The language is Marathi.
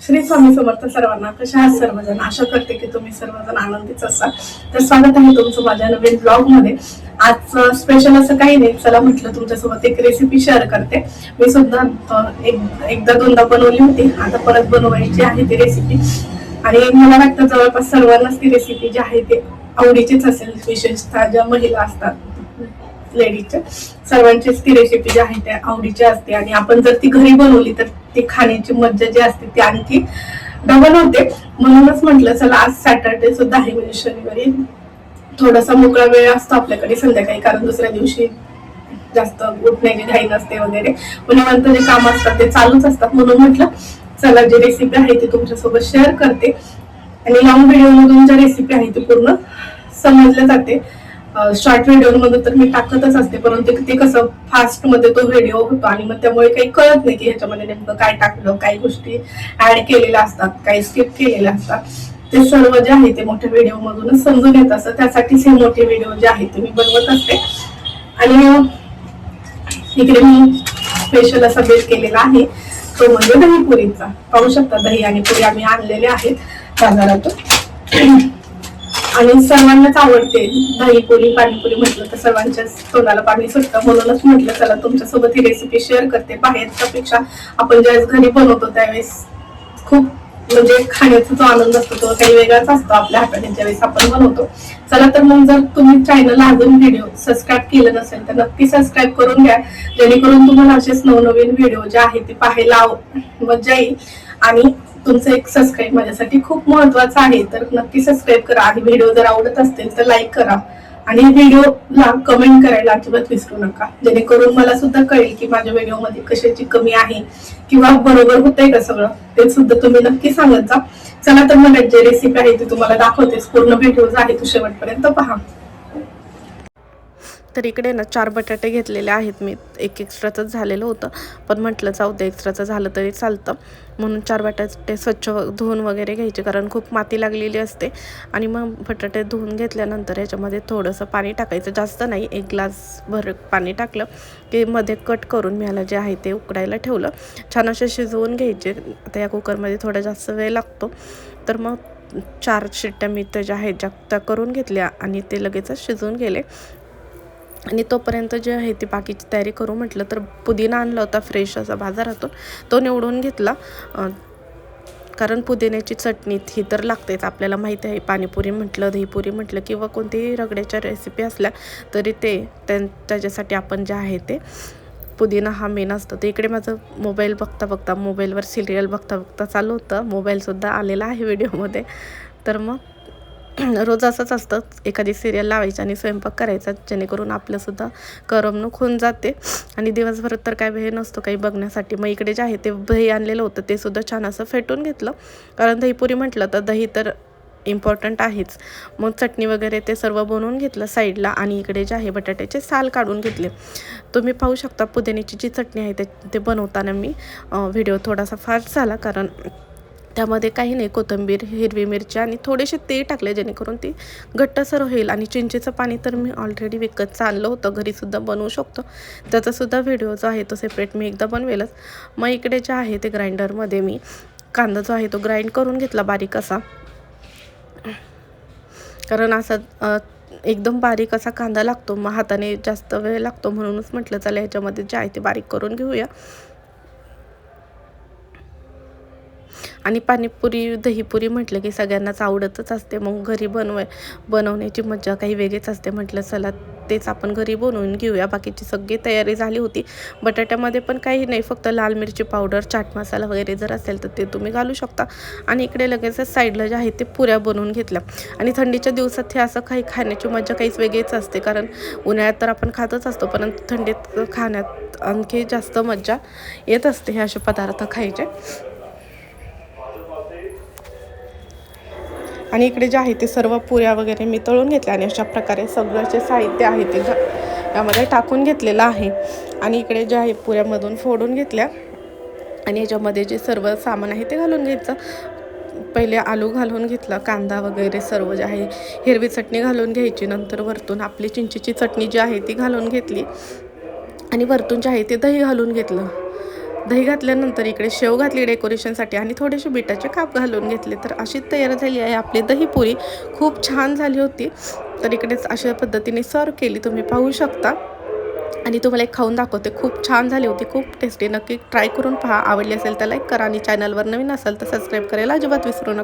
श्री स्वामी समर्थ सर्वांना कशा आहात सर्वजण? आशा करते की तुम्ही सर्वजण आनंदीच असाल. तर स्वागत आहे तुमचं माझ्या नवीन ब्लॉगमध्ये आज स्पेशल असं काही नाही. चला म्हटलं तुमच्यासोबत एक रेसिपी शेअर करते. मी सुद्धा एक एकदा दोनदा बनवली होती. आता परत बनवायची आहे ती रेसिपी आणि मला वाटतं जवळपास सर्वांनाच ती रेसिपी जी आहे ती आवडीचीच असेल. विशेषतः ज्या महिला असतात. लेडीजच्या सर्वांचीच ती रेसिपी जी आहे त्या आवडीची असते. आणि आपण जर ती घरी बनवली तर ती खाण्याची मज्जा जी असते ती आणखी डबल होते. म्हणूनच म्हटलं चला आज सॅटर्डे सुद्धा आहे म्हणजे शनिवारी. थोडासा मोकळा वेळ असतो आपल्याकडे संध्याकाळी कारण दुसऱ्या दिवशी जास्त उठण्याची घाई नसते वगैरे. म्हणजे पण जे काम असतात ते चालूच असतात. म्हणून म्हटलं चला जी रेसिपी आहे ती तुमच्यासोबत शेअर करते. आणि लॉंग व्हिडिओ मधून ज्या रेसिपी आहे ती पूर्ण समजल्या जाते. शॉर्ट व्हिडिओ तर मी टाकतच असते परंतु ते कसं फास्टमध्ये तो व्हिडिओ होतो आणि मग त्यामुळे काही कळत नाही की ह्याच्यामध्ये नेमकं काय टाकलं काही गोष्टी ऍड केलेल्या असतात काही स्किप केलेल्या असतात. ते सर्व जे आहे ते मोठ्या व्हिडिओ मधूनच समजून येत असतं त्यासाठीच हे मोठे व्हिडिओ जे आहेत ते मी बनवत असते. आणि इकडे मी स्पेशल असा बेट केलेला आहे. तो म्हणजे दहीपुरीचा. पाहू शकता दही आणि पुरी आम्ही आणलेले आहेत बाजारातून. आणि सर्वांनाच आवडते. दहीपुरी पाणीपुरी म्हटलं तर सर्वांच्याच तोंडाला पाणी सुटतं. म्हणूनच म्हटलं चला तुमच्यासोबत ही रेसिपी शेअर करते. बाहेरच्या पेक्षा आपण ज्यावेळेस घरी बनवतो त्यावेळेस खूप म्हणजे खाण्याचा जो आनंद असतो. तो काही वेगळाच असतो आपल्या हाताने ज्यावेळेस आपण बनवतो. चला तर मग जर तुम्ही चॅनल अजून व्हिडिओ सबस्क्राईब केलं नसेल तर नक्की सबस्क्राईब करून घ्या. जेणेकरून तुम्हाला असेच नवनवीन व्हिडिओ जे आहे ते पाहायला मजा येईल. आणि तुमचं एक सबस्क्राईब माझ्यासाठी खूप महत्वाचं आहे. तर नक्की सबस्क्राईब करा. आणि व्हिडिओ जर आवडत असतील तर लाईक करा. आणि व्हिडिओला कमेंट करायला अजिबात विसरू नका. जेणेकरून मला सुद्धा कळेल की माझ्या व्हिडिओमध्ये कशाची कमी आहे किंवा बरोबर होतंय का सगळं. ते सुद्धा तुम्ही नक्की सांगत जा. चला तर मला जे रेसिपी आहे ती तुम्हाला दाखवतेच. पूर्ण व्हिडिओ आहे तू शेवटपर्यंत पहा. तर इकडे ना चार बटाटे घेतलेले आहेत मी. एक एक्स्ट्राचंच झालेलं होतं. पण म्हटलं जाऊ दे एक्स्ट्राचं झालं तरी चालतं. म्हणून चार बटाटे स्वच्छ धुवून वगैरे घ्यायचे कारण खूप माती लागलेली असते. आणि मग बटाटे धुवून घेतल्यानंतर याच्यामध्ये थोडंसं पाणी टाकायचं. जास्त नाही एक ग्लास भर पाणी टाकलं की मध्ये कट करून मी याला जे आहे ते उकडायला ठेवलं. छान असे शिजवून घ्यायचे. आता या कुकरमध्ये थोडा जास्त वेळ लागतो. तर मग चार शिट्ट्या मी त्या ज्या आहेत ज्या त्या करून घेतल्या आणि ते लगेचच शिजवून गेले. आणि तोपर्यंत जे आहे ती बाकीची तयारी करू म्हटलं तर पुदिना आणला होता फ्रेश असा बाजारातून. तो निवडून घेतला. कारण पुदिन्याची चटणी ही तर लागतेच आपल्याला माहिती आहे. पाणीपुरी म्हटलं दहीपुरी म्हटलं किंवा कोणतीही रगड्याच्या रेसिपी असल्या तरी ते त्यां त्याच्यासाठी आपण जे आहे ते पुदिना हा मेन असतो. तर इकडे माझं मोबाईल बघता बघता मोबाईलवर सिरियल बघता बघता चालू होतं. मोबाईलसुद्धा आलेला आहे व्हिडिओमध्ये तर मग रोज असंच असतं. एखादी सिरियल लावायची आणि स्वयंपाक करायचा जेणेकरून आपलंसुद्धा करमणूक होऊन जाते. आणि दिवसभर तर काय वेळ नसतो काही बघण्यासाठी. मग इकडे जे आहे ते दही आणलेलं होतं ते सुद्धा छान असं फेटून घेतलं. कारण दहीपुरी म्हटलं तर दही तर इम्पॉर्टंट आहेच. मग चटणी वगैरे ते सर्व बनवून घेतलं साईडला आणि इकडे जे आहे बटाट्याचे साल काढून घेतले. तुम्ही पाहू शकता पुदिन्याची जी चटणी आहे ते ते बनवताना मी व्हिडिओ थोडासा फास्ट झाला. कारण त्यामध्ये काही नाही कोथिंबीर हिरवी मिरची आणि थोडेसे तेल टाकले जेणेकरून ती घट्टसर होईल. आणि चिंचेचं पाणी तर मी ऑलरेडी विकतचं आणलं होतं. घरीसुद्धा बनवू शकतो. त्याचासुद्धा व्हिडिओ जो आहे तो सेपरेट मी एकदा बनवेलच. मग इकडे जे आहे ते ग्राइंडरमध्ये मी कांदा जो आहे तो ग्राइंड करून घेतला बारीक असा. कारण असा एकदम बारीक असा कांदा लागतो. मग हाताने जास्त वेळ लागतो म्हणूनच म्हटलं चला ह्याच्यामध्ये जे आहे ते बारीक करून घेऊया. आणि पाणीपुरी दहीपुरी म्हटलं की सगळ्यांनाच आवडतच असते. मग घरी बनवाय बनवण्याची मजा काही वेगळीच असते. म्हटलं चला तेच आपण घरी बनवून घेऊया. बाकीची सगळी तयारी झाली होती. बटाट्यामध्ये पण काही नाही. फक्त लाल मिरची पावडर चाट मसाला वगैरे जर असेल तर ते तुम्ही घालू शकता. आणि इकडे लगेचच साईडला जे आहे ते पुऱ्या बनवून घेतल्या. आणि थंडीच्या दिवसात हे असं काही खाण्याची मजा काहीच वेगळीच असते. कारण उन्हाळ्यात तर आपण खातच असतो. परंतु थंडीत खाण्यात आणखी जास्त मज्जा येत असते हे असे पदार्थ खायचे. आणि इकडे जे आहे ते सर्व पुऱ्या वगैरे मी तळून घेतल्या आणि अशा प्रकारे सगळं जे साहित्य आहे ते यामध्ये टाकून घेतलेलं आहे. आणि इकडे जे आहे पुऱ्यामधून फोडून घेतल्या. आणि याच्यामध्ये जे सर्व सामान आहे ते घालून घ्यायचं. पहिले आलू घालून घेतला कांदा वगैरे सर्व जे आहे हिरवी चटणी घालून घ्यायची. नंतर वरतून आपली चिंचेची चटणी जी आहे ती घालून घेतली. आणि वरतून जे आहे ते दही घालून घेतलं. दही घातल्यानंतर इकडे शेव घातली डेकोरेशनसाठी आणि थोडेसे बिटाचे काप घालून घेतले. तर अशी तयार झाली आहे आपली दहीपुरी खूप छान झाली होती. तर इकडेच अशा पद्धतीने सर्व केली तुम्ही पाहू शकता. आणि तुम्हाला एक खाऊन दाखवते. खूप छान झाली होती. खूप टेस्टी नक्की ट्राय करून पहा. आवडली असेल तर लाईक करा आणि चॅनलवर नवीन असेल तर सबस्क्राईब करायला अजिबात विसरू नका.